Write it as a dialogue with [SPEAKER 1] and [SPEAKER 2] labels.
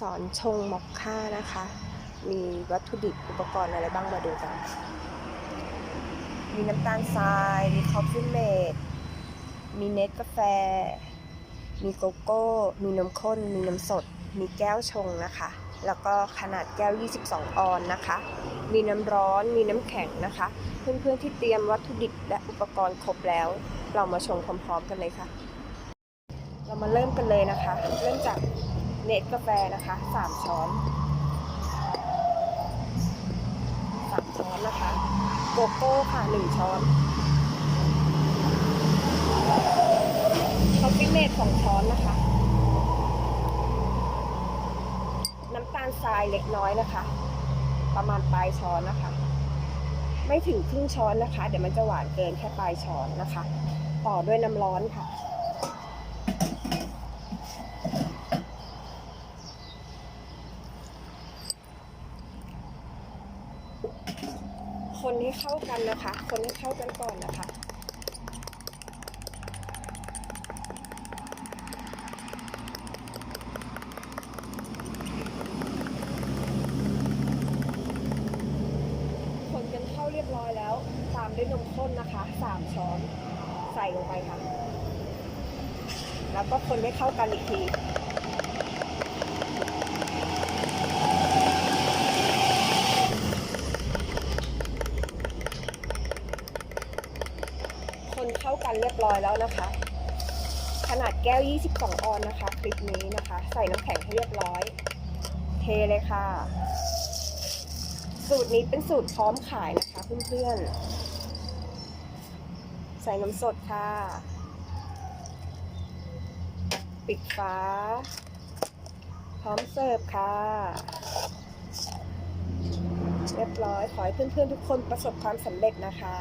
[SPEAKER 1] สอนชงมอคค่านะคะ มีวัตถุดิบอุปกรณ์อะไรบ้างมาดูกัน มีน้ำตาลทราย มีคอฟฟี่เมดมีเนสกาแฟ มีโกโก้ มีนมข้น มีน้ำสด มีแก้วชงนะคะ แล้วก็ขนาดแก้ว 22 ออนซ์นะคะ มีน้ำร้อน มีน้ำแข็งนะคะ เพื่อนๆที่เตรียมวัตถุดิบและอุปกรณ์ครบแล้ว เรามาชงพร้อมๆกันเลยค่ะ เรามาเริ่มกันเลยนะคะ เริ่มจาก เนสกาแฟนะคะ3ช้อน3ช้อนนะคะ โกโก้ค่ะ1ช้อนคอฟฟี่เมด2ช้อนนะคะ น้ำตาลทรายเล็กน้อยนะคะ ประมาณปลายช้อนนะคะ ไม่ถึงครึ่งช้อนนะคะ เดี๋ยวมันจะหวานเกินแค่ปลายช้อนนะคะ ต่อด้วยน้ำร้อนค่ะ คนให้เข้ากันนะคะ คนให้เข้ากันก่อนนะคะ คนกันเข้าเรียบร้อยแล้ว ตามด้วยนมข้นนะคะสามช้อนใส่ลงไปค่ะ แล้วก็คนให้เข้ากันอีกที นเข้ากันเรียบร้อยแล้วนะคะ ขนาดแก้ว 22 ออนซ์นะคะ คลิปนี้นะคะ ใส่น้ำแข็งให้เรียบร้อย เทเลยค่ะ สูตรนี้เป็นสูตรพร้อมขายนะคะเพื่อนๆ ใส่น้ำสดค่ะ ปิดฝาพร้อมเสิร์ฟค่ะ เรียบร้อย ขอให้เพื่อนๆทุกคนประสบความสำเร็จนะคะ